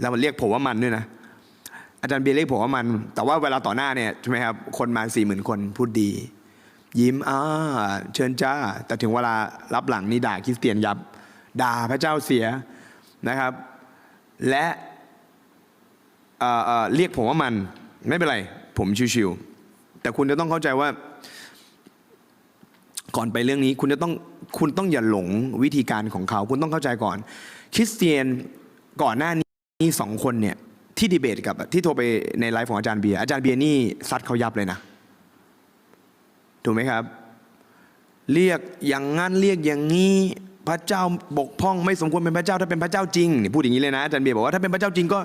แล้วมันเรียกผมว่ามันด้วยนะอาจารย์เบียร์เรียกผมว่ามัน แต่ว่าเวลาต่อหน้าเนี่ยใช่ไหมครับ คนมาสี่หมื่นคนพูดดี ยิ้มอ่าเชิญจ้า แต่ถึงเวลารับหลังนี่ด่าคริสเตียนยับ ด่าพระเจ้าเสียนะครับ และเเอ่อเรียกผมว่ามันไม่เป็นไร ผมชิวๆแต่คุณจะต้องเข้าใจว่า ก่อนไปเรื่องนี้คุณจะต้องคุณต้องอย่าหลงวิธีการของเขา คุณต้องเข้าใจก่อน คริสเตียนก่อนหน้านี้ สองคนเนี่ยที่ดีเบตกับที่โทรไปในไลฟ์ของอาจารย์เบียร์อาจารย์เบียร์นี่ซัดเขายับเลยนะ ถูกไหมครับ เรียกอย่างงั้นเรียกอย่างนี้พระเจ้าบกพร่องไม่สมควรเป็นพระเจ้าถ้าเป็นพระเจ้าจริงนี่พูดอย่างนี้เลยนะอาจารย์เบียร์บอกว่าถ้าเป็นพระเจ้าจริงก็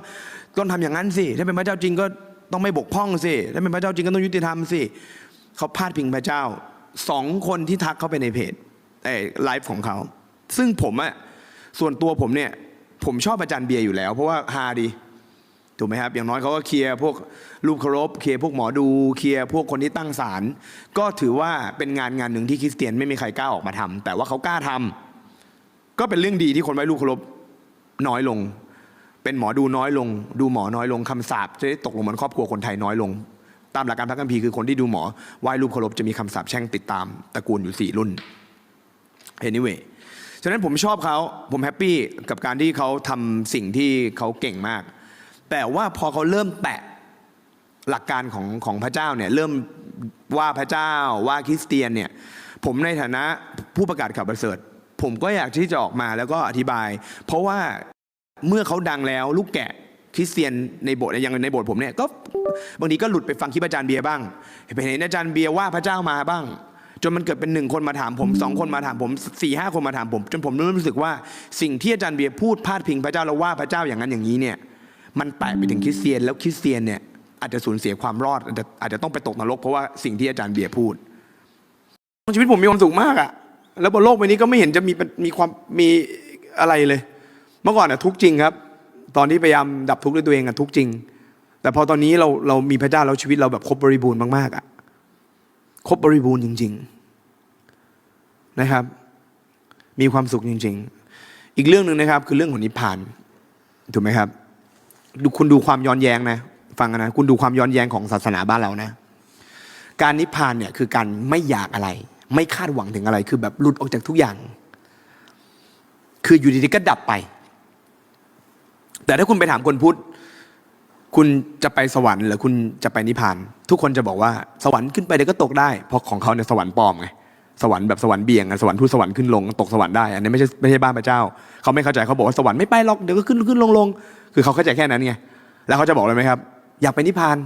ก็ทำอย่างนั้นสิถ้าเป็นพระเจ้าจริงก็ต้องไม่บกพร่องสิถ้าเป็นพระเจ้าจริงก็ต้องยุติธรรมสิเขาพาดพิงพระเจ้าสองคนที่ทักเข้าไปในเพจไลฟ์ของเขา ซึ่งผมอะส่วนตัวผมเนี่ย ผมชอบอาจารย์เบียร์อยู่แล้ว เพราะว่าฮาดีถูกไหมครับ อย่างน้อยเขาก็เคลียร์พวกรูปเคารพเคลียร์พวกหมอดูเคลียร์พวกคนที่ตั้งศาลก็ถือว่าเป็นงานงานหนึ่งที่คริสเตียนไม่มีใครกล้าออกมาทำแต่ว่าเขากล้าทำก็เป็นเรื่องดีที่คนไว้รูปเคารพน้อยลง เป็นหมอดูน้อยลง ดูหมอน้อยลงคำสาปจะได้ตกลงบนครอบครัวคนไทยน้อยลง ตามหลักการพระคัมภีร์คือคนที่ดูหมอไหว้รูปเคารพจะมีคำสาปแช่งติดตามตระกูลอยู่สี่รุ่น anyway ะนั้นผมชอบเขาผมแฮปปี้กับการที่เขาทำสิ่งที่เขาเก่งมาก แต่ว่าพอเขาเริ่มแตะหลักการของของพระเจ้าเนี่ยเริ่มว่าพระเจ้าว่าคริสเตียนเนี่ยผมในฐานะผู้ประกาศข่าวประเสริฐ ผมก็อยากที่จะออกมาแล้วก็อธิบาย เพราะว่าเมื่อเขาดังแล้วลูกแกะคริสเตียนในโบสถ์อย่างในโบสถ์ผมเนี่ยก็บางทีก็หลุดไปฟังคลิปอาจารย์เบียร์บ้างไปเห็นอาจารย์เบียร์ว่าพระเจ้ามาบ้าง จนมันเกิดเป็นหนึ่งคนมาถามผมสองคนมาถามผมสี่ห้าคนมาถามผม จนผมเริ่มรู้สึกว่าสิ่งที่อาจารย์เบียร์พูดพาดพิงพระเจ้าแล้วว่าพระเจ้าอย่างนั้นอย่างนี้เนี่ยมันแตะไปถึงคริสเตียนแล้วคริสเตียนเนี่ยอาจจะสูญเสียความรอดอาจจะอาจจะต้องไปตกนรกเพราะว่าสิ่งที่อาจารย์เบียร์พูดชีวิตผมมีความสุขมากอะแล้วบนโลกใบนี้ก็ไม่เห็นจะมีมีความมีอะไรเลย เมื่อก่อนอะทุกข์จริงครับ ตอนที่พยายามดับทุกข์ด้วยตัวเองอะทุกข์จริง แต่พอตอนนี้เราเรามีพระเจ้าแล้วชีวิตเราแบบครบบริบูรณ์มากๆอะ ครบบริบูรณ์จริง ๆนะครับ มีความสุขจริง ๆ อีกเรื่องหนึ่งนะครับ คือเรื่องของนิพพานถูกไหมครับดูคุณดูความย้อนแย้งนะฟังนนะคุณดูความย้อนแย้งของศาสนาบ้านเรานะ การนิพพานเนี่ยคือการไม่อยากอะไร ไม่คาดหวังถึงอะไร คือแบบหลุดออกจากทุกอย่าง คืออยู่ดีๆก็ดับไป แต่ถ้าคุณไปถามคนพุทธ คุณจะไปสวรรค์หรือคุณจะไปนิพพาน ทุกคนจะบอกว่าสวรรค์ขึ้นไปเดี๋ยวก็ตกได้เพราะของเขาเนี่ยสวรรค์ปลอมไงสวรรค์แบบสวรรค์เบี่ยงสวรรค์ทูตสวรรค์ขึ้นลงตกสวรรค์ได้อันนี้ไม่ใช่ไม่ใช่บ้านพระเจ้า เขาไม่เข้าใจเขาบอกว่าสวรรค์ไม่ไปหรอกเดี๋ยวก็ขึ้นขึ้นลงลงคือเขาเข้าใจแค่นั้นไงแล้วเขาจะบอกเลยไหมครับ อยากไปนิพพาน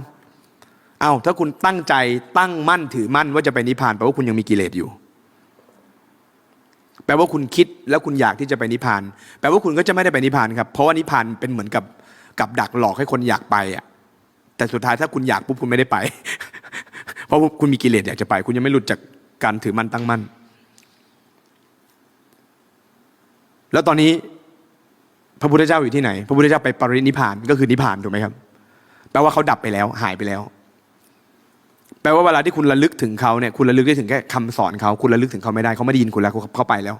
เอาถ้าคุณตั้งใจตั้งมั่นถือมั่นว่าจะไปนิพพานแปลว่าคุณยังมีกิเลสอยู่ แปลว่าคุณคิดแล้วคุณอยากที่จะไปนิพพาน แปลว่าคุณก็จะไม่ได้ไปนิพพานครับเพราะว่านิพพานเป็นเหมือนกับ กับดักหลอกให้คนอยากไปอะแต่สุดท้ายถ้าคุณอยากปุ๊บคุณไม่ได้ไป เพราะคุณมีกิเลสอยากจะไป คุณยังไม่หลุดจากการถือมั่นตั้งมั่น แล้วตอนนี้พระพุทธเจ้าอยู่ที่ไหน พระพุทธเจ้าไปปรินิพพานก็คือนิพพานถูกไหมครับ แปลว่าเขาดับไปแล้ว หายไปแล้ว แปลว่าเวลาที่คุณระลึกถึงเขาเนี่ยคุณระลึกได้ถึงแค่คำสอนเขาคุณระลึกถึงเขาไม่ได้เขาไม่ได้ยินคุณแล้วเขาไปแล้ว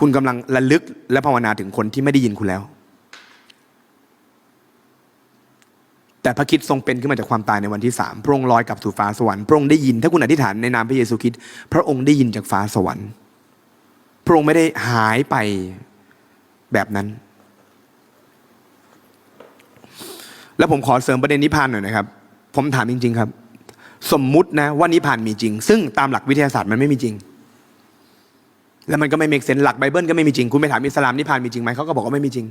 คุณกำลังระลึกและภาวนาถึงคนที่ไม่ได้ยินคุณแล้ว แต่พระคิดทรงเป็นขึ้นมาจากความตายในวันที่สามพระองค์ลอยกลับสู่ฟ้าสวรรค์พระองค์ได้ยินถ้าคุณอธิษฐานในนามพระเยซูคริสต์พระองค์ได้ยินจากฟ้าสวรรค์ พระองค์ไม่ได้หายไปแบบนั้น แล้วผมขอเสริมประเด็นนิพพานหน่อยนะครับ ผมถามจริง ๆ ครับ สมมุตินะว่านิพพานมีจริง ซึ่งตามหลักวิทยาศาสตร์มันไม่มีจริง แล้วมันก็ไม่เมกเซนหลักไบเบิลก็ไม่มีจริง คุณไปถามอิสลามนิพพานมีจริงไหมเขาก็บอกว่าไม่มีจริง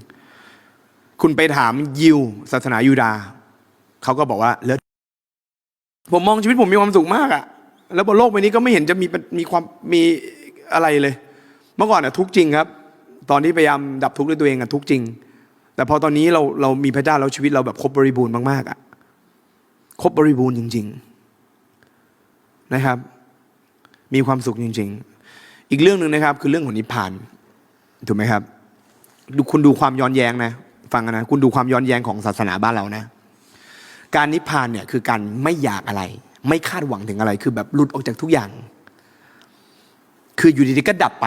คุณไปถามยิวศาสนายูดา เขาก็บอกว่าเลิศผมมองชีวิตผมมีความสุขมากอะแล้วบนโลกใบนี้ก็ไม่เห็นจะมีมีความมีอะไรเลย เมื่อก่อนอะทุกจริงครับ ตอนที่พยายามดับทุกข์ด้วยตัวเองอะทุกจริง แต่พอตอนนี้เราเรามีพระเจ้าแล้วชีวิตเราแบบครบบริบูรณ์มากๆอะครบบริบูรณ์จริง ๆนะครับ มีความสุขจริง ๆ อีกเรื่องหนึ่งนะครับ คือเรื่องของนิพพานถูกไหมครับคุณดูความย้อนแย้งนะ ฟังกันนะ คุณดูความย้อนแย้งของศาสนาบ้านเรานะ การนิพพานเนี่ยคือการไม่อยากอะไร ไม่คาดหวังถึงอะไร คือแบบหลุดออกจากทุกอย่าง คืออยู่ดีๆก็ดับไป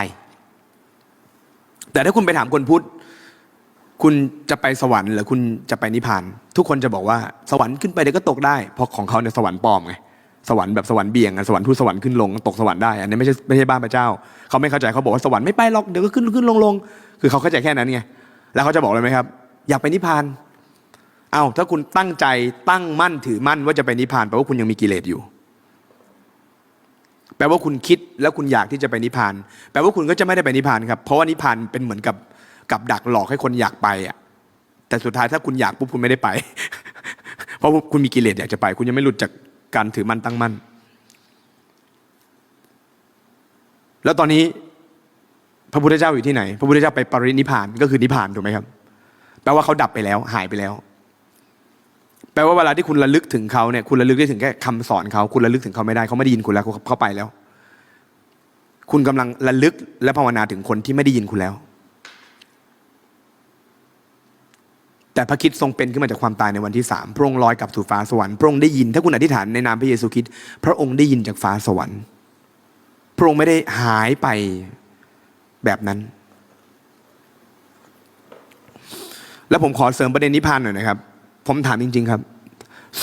แต่ถ้าคุณไปถามคนพุทธคุณจะไปสวรรค์หรือคุณจะไปนิพพาน ทุกคนจะบอกว่าสวรรค์ขึ้นไปเดี๋ยวก็ตกได้เพราะของเขาเนี่ยสวรรค์ปลอมไงสวรรค์แบบสวรรค์เบี่ยงสวรรค์ทูตสวรรค์ขึ้นลงตกสวรรค์ได้ อันนี้ไม่ใช่ไม่ใช่บ้านพระเจ้า เขาไม่เข้าใจเขาบอกว่าสวรรค์ไม่ไปหรอกเดี๋ยวก็ขึ้นขึ้นลงลงคือเขาเข้าใจแค่นั้นไงแล้วเขาจะบอกเลยไหมครับ อยากไปนิพพาน เอาถ้าคุณตั้งใจตั้งมั่นถือมั่นว่าจะไปนิพพานแปลว่าคุณยังมีกิเลสอยู่ แปลว่าคุณคิดแล้วคุณอยากที่จะไปนิพพาน แปลว่าคุณก็จะไม่ได้ไปนิพพานครับ เพราะว่านิพพานเป็นเหมือนกับกับดักหลอกให้คนอยากไปอะ แต่สุดท้ายถ้าคุณอยากปุ๊บคุณไม่ได้ไป เพราะคุณมีกิเลสอยากจะไป คุณยังไม่หลุดจากการถือมั่นตั้งมั่น แล้วตอนนี้พระพุทธเจ้าอยู่ที่ไหน พระพุทธเจ้าไปปรินิพพานก็คือนิพพานถูกไหมครับ แปลว่าเขาดับไปแล้ว หายไปแล้ว แปลว่าเวลาที่คุณระลึกถึงเขาเนี่ยคุณระลึกได้ถึงแค่คำสอนเขาคุณระลึกถึงเขาไม่ได้เขาไม่ได้ยินคุณแล้วเขาเขาไปแล้ว คุณกำลังระลึกและภาวนาถึงคนที่ไม่ได้ยินคุณแล้ว แต่พระคิดทรงเป็นขึ้นมาจากความตายในวันที่สามพระองค์ลอยกลับสู่ฟ้าสวรรค์พระองค์ได้ยินถ้าคุณอธิษฐานในนามพระเยซูคริสต์พระองค์ได้ยินจากฟ้าสวรรค์ พระองค์ไม่ได้หายไปแบบนั้น แล้วผมขอเสริมประเด็นนิพพานหน่อยนะครับ ผมถามจริง ๆ ครับ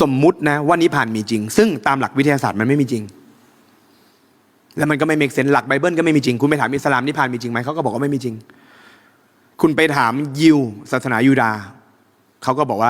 สมมุตินะว่านิพพานมีจริง ซึ่งตามหลักวิทยาศาสตร์มันไม่มีจริง แล้วมันก็ไม่เมกเซนหลักไบเบิลก็ไม่มีจริง คุณไปถามอิสลามนิพพานมีจริงไหมเขาก็บอกว่าไม่มีจริง คุณไปถามยิวศาสนายูดาเขาก็บอกว่า